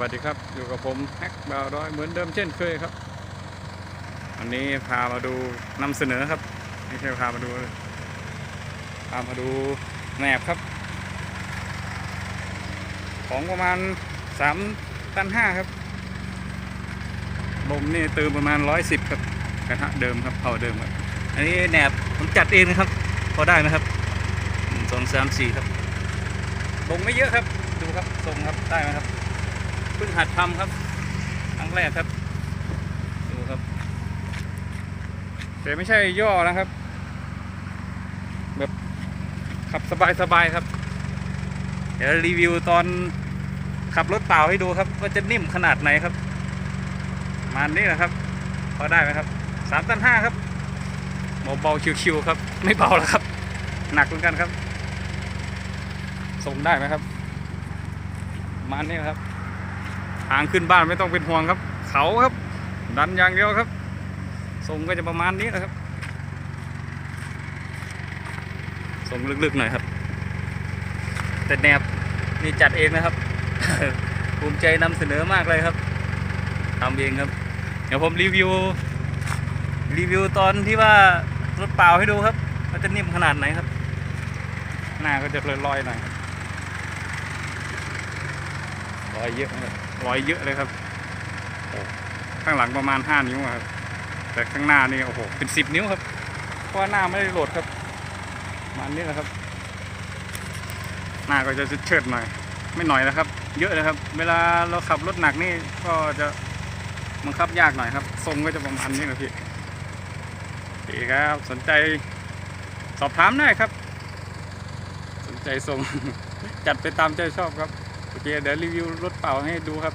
วัสดีครับ อยู่กับผมแฮกบาวร้อยเหมือนเดิมเช่นเคยครับ วันนี้พามาดูนำเสนอครับ ไม่ใช่พามาดู พามาดูแหนบครับ ของประมาณสามตันห้าครับลมนี่เติมประมาณร้อยสิบครับกระทะเดิมครับเผาเดิมครับ อันนี้แหนบผมจัดเองนะครับ พอได้นะครับหนึ่งสองสามสี่ครับลงไม่เยอะครับ ดูครับทรงครับได้ไหมครับ เพิ่งหัดทำครับ ครั้งแรกครับ ดูครับ แต่ไม่ใช่ย่อนะครับ แบบขับสบายๆครับ เดี๋ยวรีวิวตอนขับรถเปล่าให้ดูครับ ว่าจะนิ่มขนาดไหนครับมาณนี้นะครับ พอได้ไหมครับสามตันห้าครับเบาๆคิวๆครับ ไม่เบาแล้วครับ หนักเหมือนกันครับส่งได้ไหมครับมาณนี้นะครับ ทางขึ้นบ้านไม่ต้องเป็นห่วงครับ เขาครับ ดันอย่างเดียวครับส่งก็จะประมาณนี้นะครับส่งลึกๆหน่อยครับ แต่แนบนี่จัดเองนะครับภูมิใจนำเสนอมากเลยครับทำเองครับ เดี๋ยวผมรีวิว รีวิวตอนที่ว่ารถเปล่าให้ดูครับว่าจะนิ่มขนาดไหนครับ หน้าก็จะลอยๆหน่อยครับรอยเยอะนะค รอยเยอะเลยครับข้างหลังประมาณห้านิ้วครับ แต่ข้างหน้านี่โอ้โหเป็นสิบนิ้วครับ เพราะว่าหน้าไม่ได้โหลดครับมาณนี้แหละครับ หน้าก็จะเชิดๆหน่อย ไม่หน่อยนะครับ เยอะเลยครับ เวลาเราขับรถหนักนี่ก็จะบังคับยากหน่อยครับ ทรงก็จะประมาณนี้นะพี่โอเครับ สนใจสอบถามได้ครับ สนใจทรงจัดไปตามใจชอบครับ เคเดี๋ยวรีวิวรถเป่าให้ดูครับ